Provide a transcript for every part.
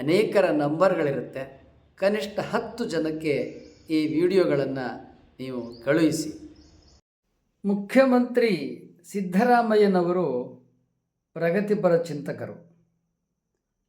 ಅನೇಕರ ನಂಬರ್ಗಳಿರುತ್ತೆ. ಕನಿಷ್ಠ ಹತ್ತು ಜನಕ್ಕೆ ಈ ವಿಡಿಯೋಗಳನ್ನು ನೀವು ಕಳುಹಿಸಿ. ಮುಖ್ಯಮಂತ್ರಿ ಸಿದ್ದರಾಮಯ್ಯನವರು ಪ್ರಗತಿಪರ ಚಿಂತಕರು.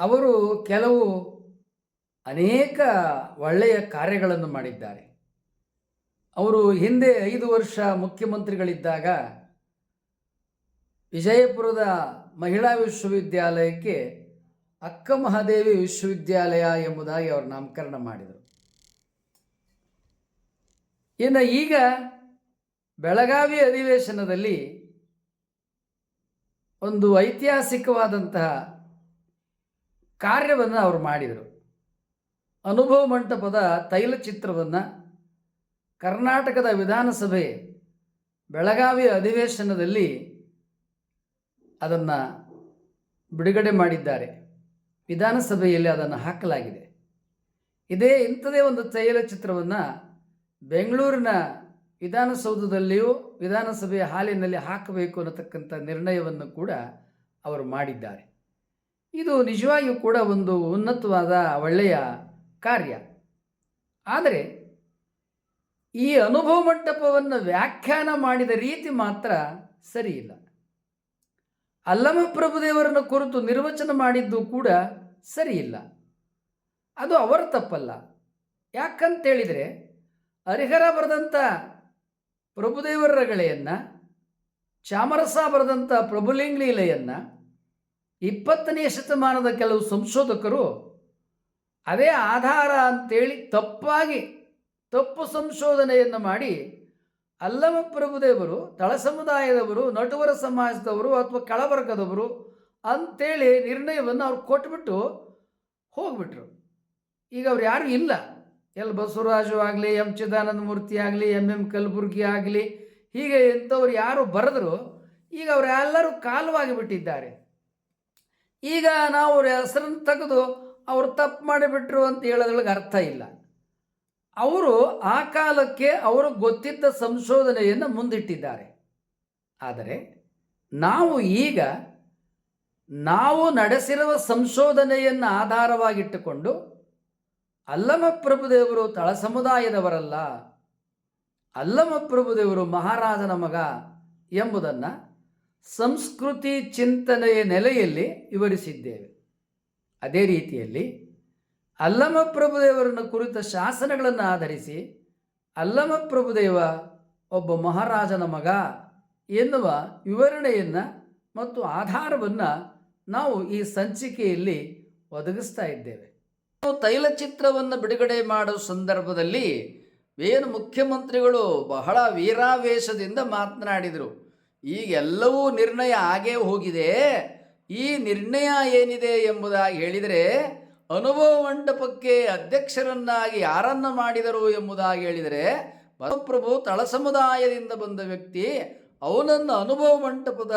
ಅವರು ಕೆಲವು ಅನೇಕ ಒಳ್ಳೆಯ ಕಾರ್ಯಗಳನ್ನು ಮಾಡಿದ್ದಾರೆ. ಅವರು ಹಿಂದೆ ಐದು ವರ್ಷ ಮುಖ್ಯಮಂತ್ರಿಗಳಿದ್ದಾಗ ವಿಜಯಪುರದ ಮಹಿಳಾ ವಿಶ್ವವಿದ್ಯಾಲಯಕ್ಕೆ ಅಕ್ಕ ಮಹಾದೇವಿ ವಿಶ್ವವಿದ್ಯಾಲಯ ಎಂಬುದಾಗಿ ಅವರು ನಾಮಕರಣ ಮಾಡಿದರು. ಇನ್ನು ಈಗ ಬೆಳಗಾವಿ ಅಧಿವೇಶನದಲ್ಲಿ ಒಂದು ಐತಿಹಾಸಿಕವಾದಂತಹ ಕಾರ್ಯವನ್ನು ಅವರು ಮಾಡಿದರು. ಅನುಭವ ಮಂಟಪದ ತೈಲ ಚಿತ್ರವನ್ನು ಕರ್ನಾಟಕದ ವಿಧಾನಸಭೆ ಬೆಳಗಾವಿ ಅಧಿವೇಶನದಲ್ಲಿ ಅದನ್ನು ಬಿಡುಗಡೆ ಮಾಡಿದ್ದಾರೆ. ವಿಧಾನಸಭೆಯಲ್ಲಿ ಅದನ್ನು ಹಾಕಲಾಗಿದೆ. ಇದೇ ಇಂಥದೇ ಒಂದು ತೈಲಚಿತ್ರವನ್ನು ಬೆಂಗಳೂರಿನ ವಿಧಾನಸೌಧದಲ್ಲಿಯೂ ವಿಧಾನಸಭೆಯ ಹಾಲಿನಲ್ಲಿ ಹಾಕಬೇಕು ಅನ್ನತಕ್ಕಂಥ ನಿರ್ಣಯವನ್ನು ಕೂಡ ಅವರು ಮಾಡಿದ್ದಾರೆ. ಇದು ನಿಜವಾಗಿಯೂ ಕೂಡ ಒಂದು ಉನ್ನತವಾದ ಒಳ್ಳೆಯ ಕಾರ್ಯ. ಆದರೆ ಈ ಅನುಭವ ಮಂಟಪವನ್ನು ವ್ಯಾಖ್ಯಾನ ಮಾಡಿದ ರೀತಿ ಮಾತ್ರ ಸರಿಯಿಲ್ಲ. ಅಲ್ಲಮ ಪ್ರಭುದೇವರನ್ನು ಕುರಿತು ನಿರ್ವಚನ ಮಾಡಿದ್ದು ಕೂಡ ಸರಿಯಿಲ್ಲ. ಅದು ಅವರ ತಪ್ಪಲ್ಲ. ಯಾಕಂತೇಳಿದರೆ ಹರಿಹರ ಬರೆದಂಥ ಪ್ರಭುದೇವರ ರಗಳೆಯನ್ನು ಚಾಮರಸ ಬರೆದಂಥ ಪ್ರಭುಲಿಂಗ್ಲೀಲೆಯನ್ನು ಇಪ್ಪತ್ತನೆಯ ಶತಮಾನದ ಕೆಲವು ಸಂಶೋಧಕರು ಅದೇ ಆಧಾರ ಅಂತೇಳಿ ತಪ್ಪಾಗಿ, ತಪ್ಪು ಸಂಶೋಧನೆಯನ್ನು ಮಾಡಿ ಅಲ್ಲಮ ಪ್ರಭುದೇವರು ತಳ ಸಮುದಾಯದವರು ನಟುವರ ಸಮಾಜದವರು ಅಥವಾ ಕೆಳವರ್ಗದವರು ಅಂತೇಳಿ ನಿರ್ಣಯವನ್ನು ಅವ್ರು ಕೊಟ್ಬಿಟ್ಟು ಹೋಗ್ಬಿಟ್ರು. ಈಗ ಅವ್ರು ಯಾರು ಇಲ್ಲ. ಎಲ್ ಬಸವರಾಜು ಆಗಲಿ, ಎಂ ಚಿದಾನಂದ ಮೂರ್ತಿ ಆಗಲಿ, ಎಂ ಎಂ ಕಲಬುರ್ಗಿ ಆಗಲಿ, ಹೀಗೆ ಇಂಥವ್ರು ಯಾರು ಬರೆದ್ರು, ಈಗ ಅವರೆಲ್ಲರೂ ಕಾಲವಾಗಿ ಬಿಟ್ಟಿದ್ದಾರೆ. ಈಗ ನಾವು ಅವ್ರ ಹೆಸರನ್ನು ತೆಗೆದು ಅವರು ತಪ್ಪು ಮಾಡಿಬಿಟ್ರು ಅಂತ ಹೇಳೋದ್ರೊಳಗೆ ಅರ್ಥ ಇಲ್ಲ. ಅವರು ಆ ಕಾಲಕ್ಕೆ ಅವರು ಗೊತ್ತಿದ್ದ ಸಂಶೋಧನೆಯನ್ನು ಮುಂದಿಟ್ಟಿದ್ದಾರೆ. ಆದರೆ ನಾವು ಈಗ ನಾವು ನಡೆಸಿರುವ ಸಂಶೋಧನೆಯನ್ನು ಆಧಾರವಾಗಿಟ್ಟುಕೊಂಡು ಅಲ್ಲಮ ಪ್ರಭುದೇವರು ತಳ ಸಮುದಾಯದವರಲ್ಲ ಅಲ್ಲಮ ಪ್ರಭುದೇವರು ಮಹಾರಾಜನ ಮಗ ಎಂಬುದನ್ನು ಸಂಸ್ಕೃತಿ ಚಿಂತನೆಯ ನೆಲೆಯಲ್ಲಿ ವಿವರಿಸಿದ್ದೇವೆ. ಅದೇ ರೀತಿಯಲ್ಲಿ ಅಲ್ಲಮ ಪ್ರಭುದೇವರನ್ನು ಕುರಿತ ಶಾಸನಗಳನ್ನು ಆಧರಿಸಿ ಅಲ್ಲಮ ಪ್ರಭುದೇವ ಒಬ್ಬ ಮಹಾರಾಜನ ಮಗ ಎನ್ನುವ ವಿವರಣೆಯನ್ನು ಮತ್ತು ಆಧಾರವನ್ನು ನಾವು ಈ ಸಂಚಿಕೆಯಲ್ಲಿ ಒದಗಿಸ್ತಾ ಇದ್ದೇವೆ. ತೈಲ ಚಿತ್ರವನ್ನು ಬಿಡುಗಡೆ ಮಾಡುವ ಸಂದರ್ಭದಲ್ಲಿ ಏನು ಮುಖ್ಯಮಂತ್ರಿಗಳು ಬಹಳ ವೀರಾವೇಶದಿಂದ ಮಾತನಾಡಿದರು. ಈಗೆಲ್ಲವೂ ನಿರ್ಣಯ ಆಗೇ ಹೋಗಿದೆ. ಈ ನಿರ್ಣಯ ಏನಿದೆ ಎಂಬುದಾಗಿ ಹೇಳಿದರೆ ಅನುಭವ ಮಂಟಪಕ್ಕೆ ಅಧ್ಯಕ್ಷರನ್ನಾಗಿ ಯಾರನ್ನ ಮಾಡಿದರು ಎಂಬುದಾಗಿ ಹೇಳಿದರೆ ಪರಪ್ರಭು ತಳ ಸಮುದಾಯದಿಂದ ಬಂದ ವ್ಯಕ್ತಿ ಅವನನ್ನು ಅನುಭವ ಮಂಟಪದ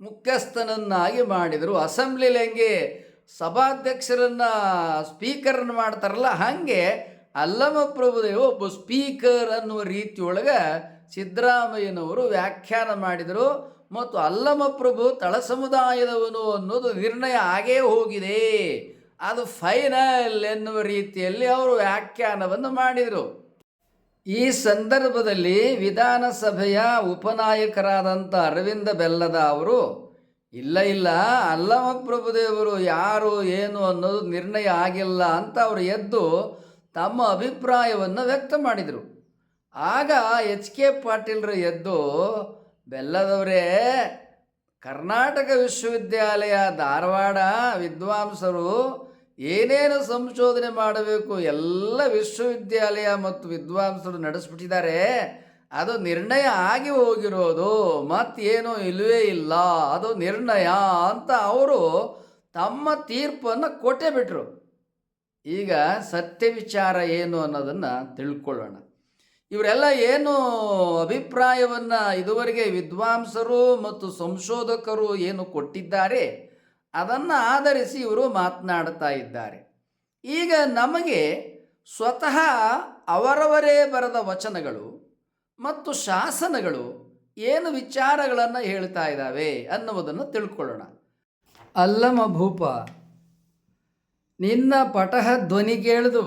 ಮುಖ್ಯಸ್ಥನನ್ನಾಗಿ ಮಾಡಿದರು. ಅಸೆಂಬ್ಲಿ ಹೆಂಗೆ ಸಭಾಧ್ಯಕ್ಷರನ್ನ ಸ್ಪೀಕರನ್ನು ಮಾಡ್ತಾರಲ್ಲ, ಹಾಗೆ ಅಲ್ಲಮ ಪ್ರಭುದೇವ ಒಬ್ಬ ಸ್ಪೀಕರ್ ಅನ್ನುವ ರೀತಿಯೊಳಗೆ ಸಿದ್ದರಾಮಯ್ಯನವರು ವ್ಯಾಖ್ಯಾನ ಮಾಡಿದರು. ಮತ್ತು ಅಲ್ಲಮ ಪ್ರಭು ತಳ ಸಮುದಾಯದವನು ಅನ್ನೋದು ನಿರ್ಣಯ ಆಗೇ ಹೋಗಿದೆ. ಅದು ಫೈನಲ್ ಎನ್ನುವ ರೀತಿಯಲ್ಲಿ ಅವರು ವ್ಯಾಖ್ಯಾನವನ್ನು ಮಾಡಿದರು. ಈ ಸಂದರ್ಭದಲ್ಲಿ ವಿಧಾನಸಭೆಯ ಉಪನಾಯಕರಾದಂಥ ಅರವಿಂದ ಬೆಲ್ಲದ ಅವರು, ಇಲ್ಲ ಇಲ್ಲ ಅಲ್ಲಮ ಪ್ರಭುದೇವರು ಯಾರು, ಏನು ಅನ್ನೋದು ನಿರ್ಣಯ ಆಗಿಲ್ಲ ಅಂತ ಅವರು ಎದ್ದು ತಮ್ಮ ಅಭಿಪ್ರಾಯವನ್ನು ವ್ಯಕ್ತ ಮಾಡಿದರು. ಆಗ ಎಚ್ ಕೆ ಪಾಟೀಲ್ರು ಎದ್ದು, ಬೆಲ್ಲದವರೇ, ಕರ್ನಾಟಕ ವಿಶ್ವವಿದ್ಯಾಲಯ ಧಾರವಾಡ ವಿದ್ವಾಂಸರು ಏನೇನು ಸಂಶೋಧನೆ ಮಾಡಬೇಕು, ಎಲ್ಲ ವಿಶ್ವವಿದ್ಯಾಲಯ ಮತ್ತು ವಿದ್ವಾಂಸರು ನಡೆಸ್ಬಿಟ್ಟಿದ್ದಾರೆ, ಅದು ನಿರ್ಣಯ ಆಗಿ ಹೋಗಿರೋದು, ಮತ್ತೇನೋ ಇಲ್ಲವೇ ಇಲ್ಲ, ಅದು ನಿರ್ಣಯ ಅಂತ ಅವರು ತಮ್ಮ ತೀರ್ಪನ್ನು ಕೊಟ್ಟೇ ಬಿಟ್ಟರು ಈಗ ಸತ್ಯ ವಿಚಾರ ಏನು ಅನ್ನೋದನ್ನು ತಿಳ್ಕೊಳ್ಳೋಣ. ಇವರೆಲ್ಲ ಏನು ಅಭಿಪ್ರಾಯವನ್ನು ಇದುವರೆಗೆ ವಿದ್ವಾಂಸರು ಮತ್ತು ಸಂಶೋಧಕರು ಏನು ಕೊಟ್ಟಿದ್ದಾರೆ? ಅದನ್ನು ಆಧರಿಸಿ ಇವರು ಮಾತನಾಡ್ತಾ ಇದ್ದಾರೆ. ಈಗ ನಮಗೆ ಸ್ವತಃ ಅವರವರೇ ಬರೆದ ವಚನಗಳು ಮತ್ತು ಶಾಸನಗಳು ಏನು ವಿಚಾರಗಳನ್ನು ಹೇಳ್ತಾ ಇದ್ದಾವೆ ಅನ್ನುವುದನ್ನು ತಿಳ್ಕೊಳ್ಳೋಣ. ಅಲ್ಲಮ ಭೂಪ, ನಿನ್ನ ಪಟಹ ಧ್ವನಿ ಕೇಳಿದು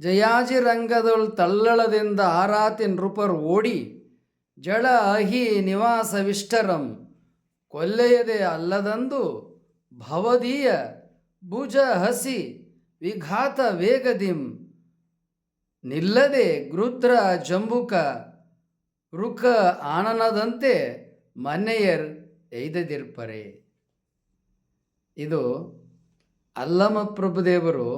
ಜಯಾಜಿ ರಂಗದೊಳ್ ತಳ್ಳಳದಿಂದ ಆರಾತಿ ನೃಪರ್ ಓಡಿ, ಜಳ ಅಹಿ ನಿವಾಸವಿಷ್ಟರಂ ಕೊಲ್ಲೆಯದೆ ಅಲ್ಲದಂದು ಭವದೀಯ ಭುಜ ಹಸಿ ವಿಘಾತ ವೇಗದಿಂ ನಿಲ್ಲದೆ ಗೃದ್ರ ಜಂಬುಕ ರುಕ ಆನನದಂತೆ ಮನೆಯರ್ ಎಯ್ದದಿರ್ಪರೆ. ಇದು ಅಲ್ಲಮ ಪ್ರಭುದೇವರು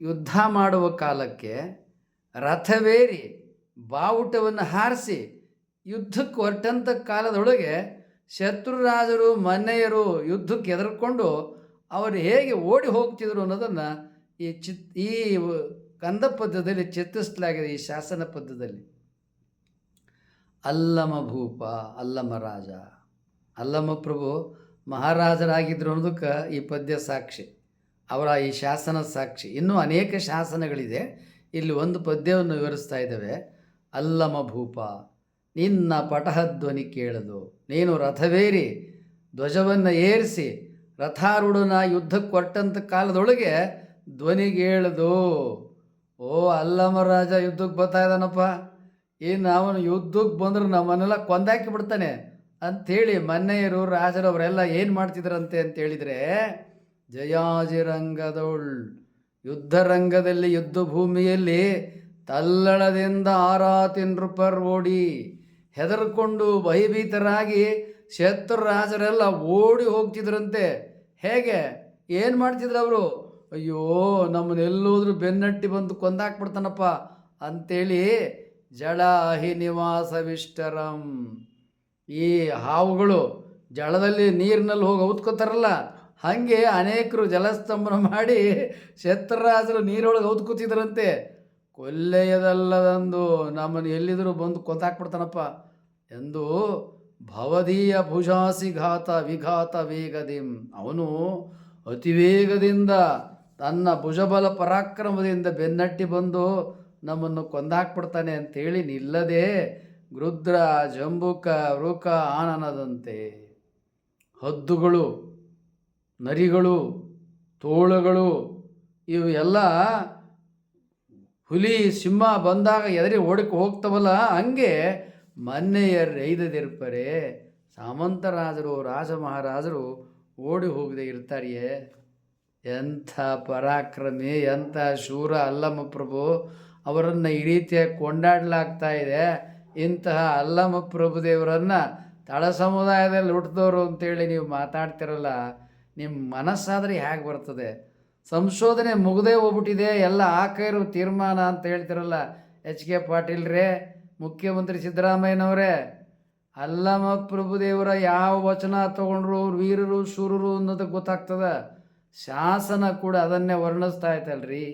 ಯುದ್ಧ ಮಾಡುವ ಕಾಲಕ್ಕೆ ರಥವೇರಿ ಬಾವುಟವನ್ನು ಹಾರಿಸಿ ಯುದ್ಧಕ್ಕೆ ಹೊರಟಂಥ ಕಾಲದೊಳಗೆ ಶತ್ರುರಾಜರು ಮನೆಯರು ಯುದ್ಧಕ್ಕೆ ಎದುರ್ಕೊಂಡು ಅವರು ಹೇಗೆ ಓಡಿ ಹೋಗ್ತಿದ್ರು ಅನ್ನೋದನ್ನು ಈ ಚಿತ್, ಈ ಕಂದ ಪದ್ಯದಲ್ಲಿ ಚಿತ್ರಿಸಲಾಗಿದೆ, ಈ ಶಾಸನ ಪದ್ಯದಲ್ಲಿ. ಅಲ್ಲಮ ಭೂಪ, ಅಲ್ಲಮ ರಾಜ. ಅಲ್ಲಮ ಪ್ರಭು ಮಹಾರಾಜರಾಗಿದ್ದರು ಅನ್ನೋದಕ್ಕೆ ಈ ಪದ್ಯ ಸಾಕ್ಷಿ. ಅವರ ಈ ಶಾಸನ ಸಾಕ್ಷಿ. ಇನ್ನೂ ಅನೇಕ ಶಾಸನಗಳಿದೆ. ಇಲ್ಲಿ ಒಂದು ಪದ್ಯವನ್ನು ವಿವರಿಸ್ತಾ ಇದ್ದಾವೆ. ಅಲ್ಲಮ ಭೂಪ. ನಿನ್ನ ಪಟಹಧ್ವನಿ ಕೇಳದು ನೀನು ರಥವೇರಿ, ಧ್ವಜವನ್ನು ಏರಿಸಿ, ರಥಾರೂಢನ ಯುದ್ಧಕ್ಕೆ ಕೊಟ್ಟಂಥ ಕಾಲದೊಳಗೆ ಧ್ವನಿಗೇಳದು ಓ ಅಲ್ಲಮರಾಜ, ಯುದ್ಧಕ್ಕೆ ಬರ್ತಾ ಇದ್ದಾನಪ್ಪ. ಇನ್ನು ಅವನು ಯುದ್ಧಕ್ಕೆ ಬಂದ್ರೆ ನಮ್ಮನ್ನೆಲ್ಲ ಕೊಂದಾಕಿ ಬಿಡ್ತಾನೆ ಅಂಥೇಳಿ ರಾಜರು ಅವರೆಲ್ಲ ಏನು ಮಾಡ್ತಿದ್ರಂತೆ ಅಂತೇಳಿದರೆ ಜಯಾಜಿರಂಗದೊಳ್ ಯುದ್ಧ ರಂಗದಲ್ಲಿ, ಯುದ್ಧ ಭೂಮಿಯಲ್ಲಿ ತಲ್ಲಣದಿಂದ ಆರಾತಿನ್ ರೂಪರ್ ಓಡಿ ಹೆದರ್ಕೊಂಡು ಭಯಭೀತರಾಗಿ ಶತ್ರು ರಾಜರೆಲ್ಲ ಓಡಿ ಹೋಗ್ತಿದ್ರಂತೆ. ಹೇಗೆ? ಏನು ಮಾಡ್ತಿದ್ರು ಅವರು? ಅಯ್ಯೋ ನಮ್ಮನ್ನೆಲ್ಲೋದ್ರೂ ಬೆನ್ನಟ್ಟಿ ಬಂದು ಕೊಂದಾಕ್ಬಿಡ್ತಾನಪ್ಪ ಅಂತೇಳಿ ಜಳ ಅಹಿ ನಿವಾಸವಿಷ್ಟರಂ. ಈ ಹಾವುಗಳು ಜಳದಲ್ಲಿ ನೀರಿನಲ್ಲಿ ಹೋಗಿ ಔತ್ಕೋತಾರಲ್ಲ, ಹಾಗೆ ಅನೇಕರು ಜಲಸ್ತಂಭನ ಮಾಡಿ ಶತ್ರುರಾಜರು ನೀರೊಳಗೆ ಔತ್ಕೋತಿದ್ರಂತೆ. ಕೊಲ್ಲೆಯದಲ್ಲದಂದು ನಮ್ಮನ್ನು ಎಲ್ಲಿದ್ರೂ ಬಂದು ಕೊತ್ತಾಕ್ಬಿಡ್ತಾನಪ್ಪ ಎಂದು ಭವದೀಯ ಭುಜಾಸಿಘಾತ ವಿಘಾತ ವೇಗದಿಂ. ಅವನು ಅತಿವೇಗದಿಂದ ತನ್ನ ಭುಜಬಲ ಪರಾಕ್ರಮದಿಂದ ಬೆನ್ನಟ್ಟಿ ಬಂದು ನಮ್ಮನ್ನು ಕೊಂದಾಕ್ಬಿಡ್ತಾನೆ ಅಂತೇಳಿ ನಿಲ್ಲದೆ ಗೃದ್ರ ಜಂಬುಕ, ವೃಕ, ಆನನದಂತೆ ಹದ್ದುಗಳು, ನರಿಗಳು, ತೋಳುಗಳು ಇವು ಎಲ್ಲ ಹುಲಿ ಸಿಂಹ ಬಂದಾಗ ಎದರಿ ಓಡಕ್ಕೆ ಹೋಗ್ತವಲ್ಲ, ಹಂಗೆ ಮನ್ನೆಯರ್ ರೈದದಿರ್ಪರೆ. ಸಾಮಂತರಾಜರು ರಾಜ ಮಹಾರಾಜರು ಓಡಿ ಹೋಗದೆ ಇರ್ತಾರಿಯೇ. ಎಂಥ ಪರಾಕ್ರಮಿ, ಎಂಥ ಶೂರ ಅಲ್ಲಮ ಪ್ರಭು. ಅವರನ್ನು ಈ ರೀತಿಯಾಗಿ ಕೊಂಡಾಡಲಾಗ್ತಾ ಇದೆ. ಇಂತಹ ಅಲ್ಲಮ ಪ್ರಭುದೇವರನ್ನು ತಳ ಸಮುದಾಯದಲ್ಲಿ ಹುಟ್ಟಿದವರು ಅಂತೇಳಿ ನೀವು ಮಾತಾಡ್ತಿರಲ್ಲ, ನಿಮ್ಮ ಮನಸ್ಸಾದರೆ ಹೇಗೆ ಬರ್ತದೆ? ಸಂಶೋಧನೆ ಮುಗದೇ ಹೋಗ್ಬಿಟ್ಟಿದೆ. ಎಲ್ಲ ಆಕೈರು ತೀರ್ಮಾನ ಅಂತ ಹೇಳ್ತಿರಲ್ಲ. ಎಚ್ ಕೆ ಪಾಟೀಲ್ ರೇ, ಮುಖ್ಯಮಂತ್ರಿ ಸಿದ್ದರಾಮಯ್ಯನವರೇ ಅಲ್ಲಮ ಪ್ರಭುದೇವರ ಯಾವ ವಚನ ತಗೊಂಡ್ರು ವೀರರು ಶೂರರು ಅನ್ನೋದು ಗೊತ್ತಾಗ್ತದ. ಶಾಸನ ಕೂಡ ಅದನ್ನೇ ವರ್ಣಿಸ್ತಾ ಐತಲ್ರಿ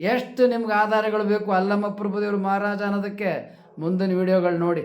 ಎಷ್ಟು ನಿಮ್ಗೆ ಆಧಾರಗಳು ಬೇಕು ಅಲ್ಲಮ್ಮ ಪ್ರಭುದೇವರು ಮಹಾರಾಜ ಅನ್ನೋದಕ್ಕೆ ಮುಂದಿನ ವಿಡಿಯೋಗಳು ನೋಡಿ.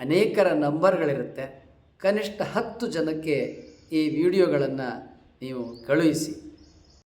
ಅನೇಕರ ನಂಬರ್ಗಳಿರುತ್ತೆ. ಕನಿಷ್ಠ ಹತ್ತು ಜನಕ್ಕೆ ಈ ವಿಡಿಯೋಗಳನ್ನು ನೀವು ಕಳುಹಿಸಿ.